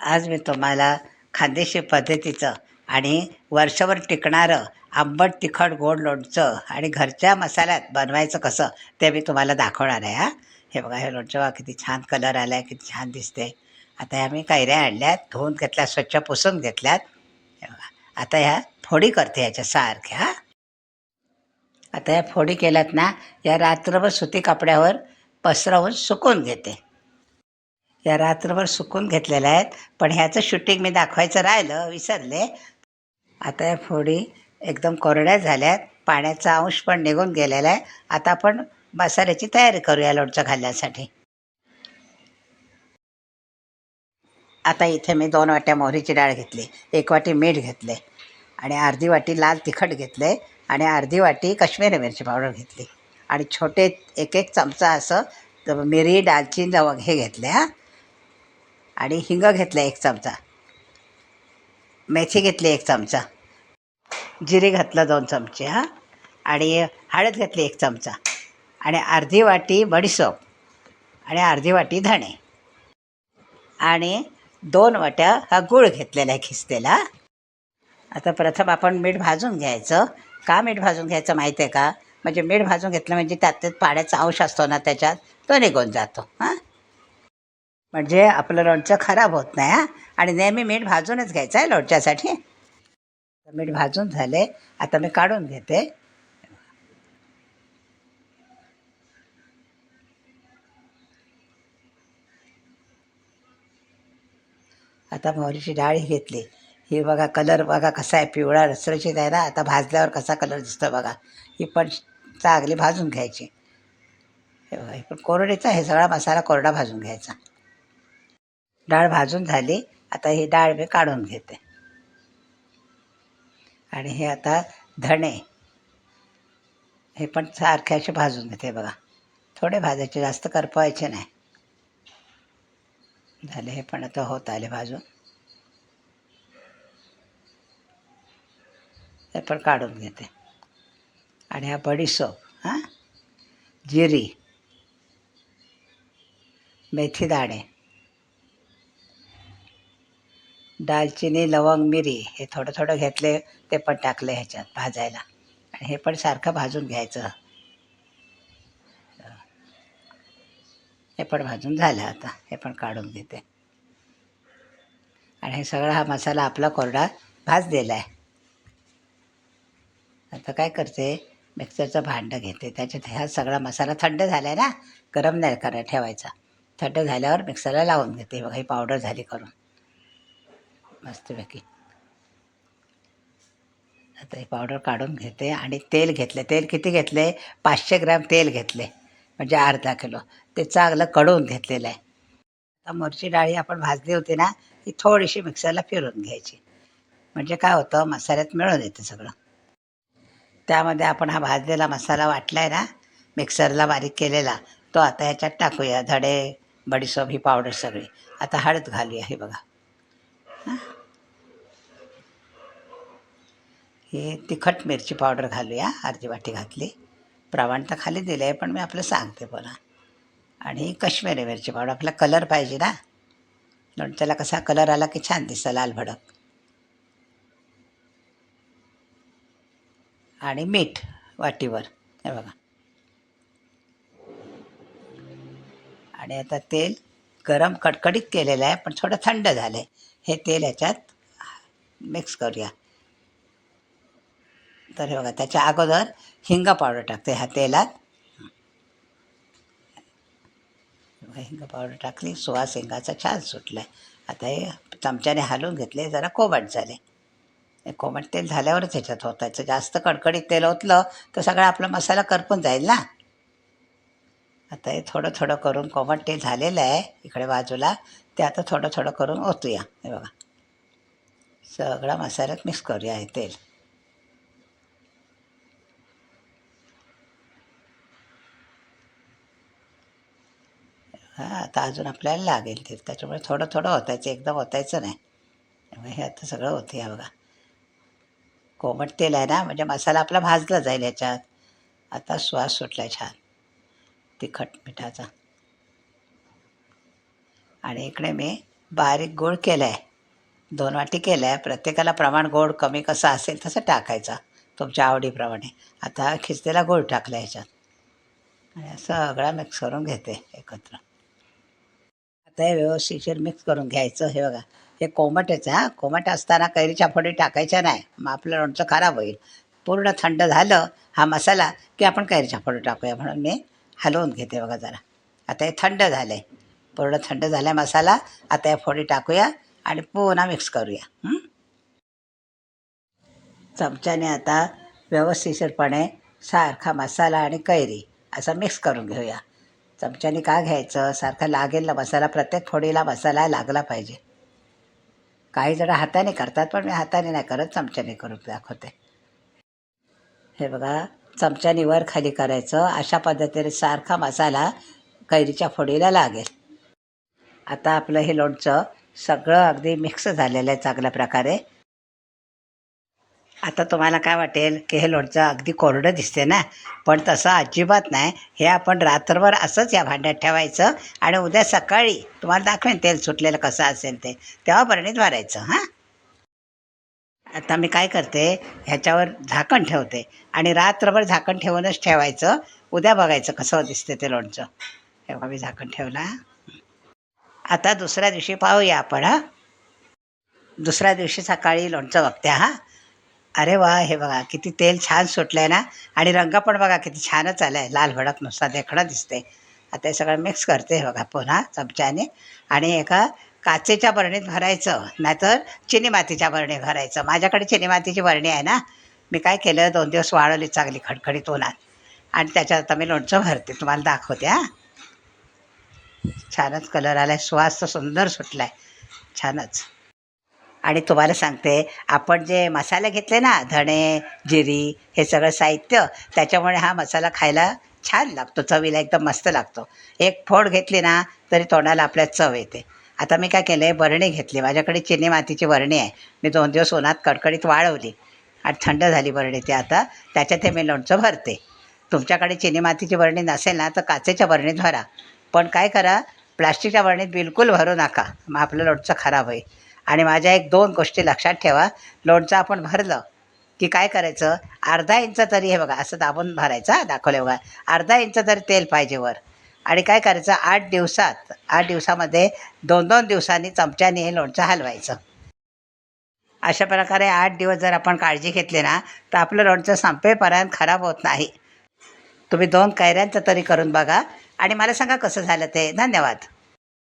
आज मी तुम्हाला खानदेशी पद्धतीचं आणि वर्षभर टिकणारं आंबट तिखट गोड लोणचं आणि घरच्या मसाल्यात बनवायचं कसं ते मी तुम्हाला दाखवणार आहे हां. हे बघा हे लोणचं बघा किती छान कलर आला आहे किती छान दिसते आता ह्या मी कैऱ्या आणल्यात धुवून घेतल्या स्वच्छ पुसून घेतल्यात. हे बघा आता ह्या फोडी करते ह्याच्या सारख्या हां. आता या फोडी केल्यात ना या रात्रभर सुती कपड्यावर पसरवून सुकून घेते. या रात्रभर सुकून घेतलेल्या आहेत. पण ह्याचं शूटिंग मी दाखवायचं राहिलं विसरले. आता या फोडी एकदम कोरड्या झाल्यात. पाण्याचा अंश पण निघून गेलेला आहे. आता आपण मसाल्याची तयारी करूया लोणचं घालण्यासाठी आता इथे मी दोन वाट्या मोहरीची डाळ घेतली. एक वाटी मीठ घेतले. आणि अर्धी वाटी लाल तिखट घेतले. आणि अर्धी वाटी काश्मीरी मिरची पावडर घेतली. आणि छोटे एक एक चमचा असं मिरी दालचिनी लवंग हे घेतले हां. आणि हिंग घेतलं एक चमचा. मेथी घेतली एक चमचा. जिरे घातलं दोन चमचे हां. आणि हळद घातली एक चमचा. आणि अर्धी वाटी बडीसोप आणि अर्धी वाटी धणे. आणि दोन वाट्या हा गूळ घेतलेला आहे खिसलेला आता प्रथम आपण मीठ भाजून घ्यायचं. का मीठ भाजून घ्यायचं माहिती आहे का? म्हणजे मीठ भाजून घेतलं म्हणजे त्यात पाण्याचा अंश असतो ना त्याच्यात. तो निघून जातो हां. म्हणजे आपलं लोणचं खराब होत नाही हां. आणि नेहमी मीठ भाजूनच घ्यायचं आहे लोणच्यासाठी. तर मीठ भाजून झाले आता मी काढून घेते. आता मोहरीची डाळ ही घेतली. ही बघा कलर बघा कसा आहे पिवळा रसरशीत आहे ना आता भाजल्यावर कसा कलर दिसतो बघा. ही पण चांगली भाजून घ्यायची. पण कोरडीचा हे सगळा मसाला कोरडा भाजून घ्यायचा. डाळ भाजून झाली. आता ही डाळ मी काढून घेते. आणि हे आता धणे. हे पण सारखे असे भाजून घेते बघा. थोडे भाजायचे जास्त करपवायचे नाही. झाले हे पण आता होत आले भाजून. हे पण काढून घेते. आणि हा बडीसोप हां? जिरी. मेथी दाणे. दालचिनी लवंग मिरी हे थोडं थोडं घेतले ते पण टाकले ह्याच्यात भाजायला. आणि हे पण सारखं भाजून घ्यायचं. हे पण भाजून झालं आता. हे पण काढून घेते. आणि हे सगळा हा मसाला आपला कोरडा भाजलेला आहे. आता काय करते मिक्सरचं भांडं घेते. त्याच्यात हा सगळा मसाला थंड झाला आहे ना गरम नाही करा ठेवायचा. थंड झाल्यावर मिक्सरला लावून घेते. बघा ही पावडर झाली करून. मस्तपैकी आता ही पावडर काढून घेते आणि तेल घेतले. तेल किती घेतले? पाचशे ग्रॅम तेल घेतले. म्हणजे अर्धा किलो. ते चांगलं कडवून घेतलेलं आहे. आता मिरची डाळी आपण भाजली होती ना ती थोडीशी मिक्सरला फिरून घ्यायची. म्हणजे काय होतं? मसाल्यात मिळून येतं सगळं. त्यामध्ये आपण हा भाजलेला मसाला वाटला आहे ना मिक्सरला बारीक केलेला तो आता ह्याच्यात टाकूया. धडे बडीसोप ही पावडर सगळी. आता हळद घालूया हे बघा. हे तिखट मिरची पावडर घालूया अर्धी वाटी घातली. प्रमाण तर खाली दिलं आहे पण मी आपलं सांगते बोला आणि कश्मीरी मिरची पावडर आपला कलर पाहिजे ना? लोणच्याला कसा कलर आला की छान दिसतं लाल भडक. आणि मीठ वाटीवर हे बघा. आणि आता तेल गरम कडकडीत केलेलं आहे पण थोडं थंड झालं आहे हे तेल ह्याच्यात मिक्स करूया. तर हे बघा त्याच्या अगोदर हिंग पावडर टाकते ह्या तेलात. हिंग पावडर टाकली सुवास हिंगाचा छान सुटला आहे आता हे चमच्याने हलवून घेतले जरा कोमट झाले. हे कोमट तेल झाल्यावरच ह्याच्यात होतायचं जास्त कडकडीत तेल ओतलं तर सगळा आपला मसाला करपून जाईल ना? आता हे थोडं थोडं करून कोमट तेल झालेलं आहे इकडे बाजूला. ते आता थोडं थोडं करून ओतूया. हे बघा. सगळा मसाल्यात मिक्स करूया हे तेल. हां आता अजून आपल्याला लागेल ते. त्याच्यामुळे थोडं थोडं ओतायचं. एकदम ओतायचं नाही. त्यामुळे हे आता सगळं होतं या बघा. कोमट तेल आहे ना? म्हणजे मसाला आपला भाजला जाईल याच्यात. आता श्वास सुटला छान. तिखट मिठाचा. आणि इकडे मी बारीक गोळ केला आहे दोन वाटी केल्या. आहे प्रत्येकाला प्रमाण गोड कमी कसं असेल तसं टाकायचा. तुमच्या आवडीप्रमाणे. आता खिचलेला गोड टाकला ह्याच्यात. आणि सगळा मिक्स करून घेते एकत्र. आता हे व्यवस्थितशीर मिक्स करून घ्यायचं हे बघा. हे कोमटच आहे हा. कोमट असताना कैरीच्या फोडी टाकायच्या नाही. मग आपलं लोणचं खराब होईल. पूर्ण थंड झालं हा मसाला की आपण कैरीच्या फोडी टाकूया. म्हणून मी हलवून घेते बघा जरा. आता हे थंड झालं आहे पूर्ण थंड झाला मसाला. आता या फोडी टाकूया आणि पुन्हा मिक्स करूया. चमच्याने आता व्यवस्थितपणे सारखा मसाला आणि कैरी असं मिक्स करून घेऊया. चमच्याने का घ्यायचं? सारखा लागेल ना मसाला. प्रत्येक फोडीला मसाला लागला पाहिजे. काही जण हाताने करतात पण मी हाताने नाही करत. चमच्याने करून दाखवते. हे बघा चमच्याने वर खाली करायचं. अशा पद्धतीने सारखा मसाला कैरीच्या फोडीला लागेल. आता आपलं हे लोणचं सगळं अगदी मिक्स झालेलं आहे चांगल्या प्रकारे. आता तुम्हाला काय वाटेल की हे लोणचं अगदी कोरडं दिसते ना? पण तसं अजिबात नाही. हे आपण रात्रभर असंच या भांड्यात ठेवायचं आणि उद्या सकाळी तुम्हाला दाखवेन तेल सुटलेलं कसं असेल ते. तेव्हा बरणीत भरायचं हां? आता मी काय करते ह्याच्यावर झाकण ठेवते आणि रात्रभर झाकण ठेवूनच ठेवायचं. उद्या बघायचं कसं दिसते ते लोणचं. हे बघा मी झाकण ठेवला. आता दुसऱ्या दिवशी पाहूया आपण हां. दुसऱ्या दिवशी सकाळी लोणचं बघते हां. अरे वा हे बघा किती तेल छान सुटलं आहे ना. आणि रंग पण बघा किती छानच आला आहे लाल भडक नुसता देखणं दिसते आता हे सगळं मिक्स करते हे बघा पुन्हा चमच्याने. आणि एका काचेच्या बरणीत भरायचं नाहीतर चिनी मातीच्या बरणीत भरायचं. माझ्याकडे चिनी मातीची बरणी आहे ना मी काय केलं दोन दिवस वाळवली चांगली खडखडीत उन्हात. आणि त्याच्यात आता मी लोणचं भरते तुम्हाला दाखवते हां. छानच कलर आला आहे सुवास तर सुंदर सुटला आहे छानच. आणि तुम्हाला सांगते आपण जे मसाले घेतले ना धणे जिरी हे सगळं साहित्य त्याच्यामुळे हा मसाला खायला छान लागतो चवीला एकदम मस्त लागतो. एक फोड घेतली ना तरी तोंडाला आपल्या चव येते. आता मी काय केलं आहे बरणी घेतली. माझ्याकडे चिनी मातीची बरणी आहे. मी दोन दिवस उन्हात कडकडीत वाळवली. आणि थंड झाली बरणी ती आता. त्याच्यात हे मी लोणचं भरते. तुमच्याकडे चिनी मातीची बरणी नसेल ना तर काचेच्या बरणीत भरा पण काय करा प्लास्टिकच्या बरणीत बिलकुल भरू नका. मग आपलं लोणचं खराब होईल. आणि माझ्या एक दोन गोष्टी लक्षात ठेवा. लोणचं आपण भरलं की काय करायचं? अर्धा इंच तरी हे बघा असं दाबून भरायचं दाखवलं बघा. अर्धा इंच तरी तेल पाहिजे वर. आणि काय करायचं? आठ दिवसात आठ दिवसामध्ये दोन दोन दिवसांनी चमच्याने हे लोणचं हलवायचं. अशा प्रकारे आठ दिवस जर आपण काळजी घेतली ना तर आपलं लोणचं संपेपर्यंत खराब होत नाही. तुम्ही दोन कैऱ्यांचं तरी करून बघा. आणि मला सांगा कसं झालं ते. धन्यवाद.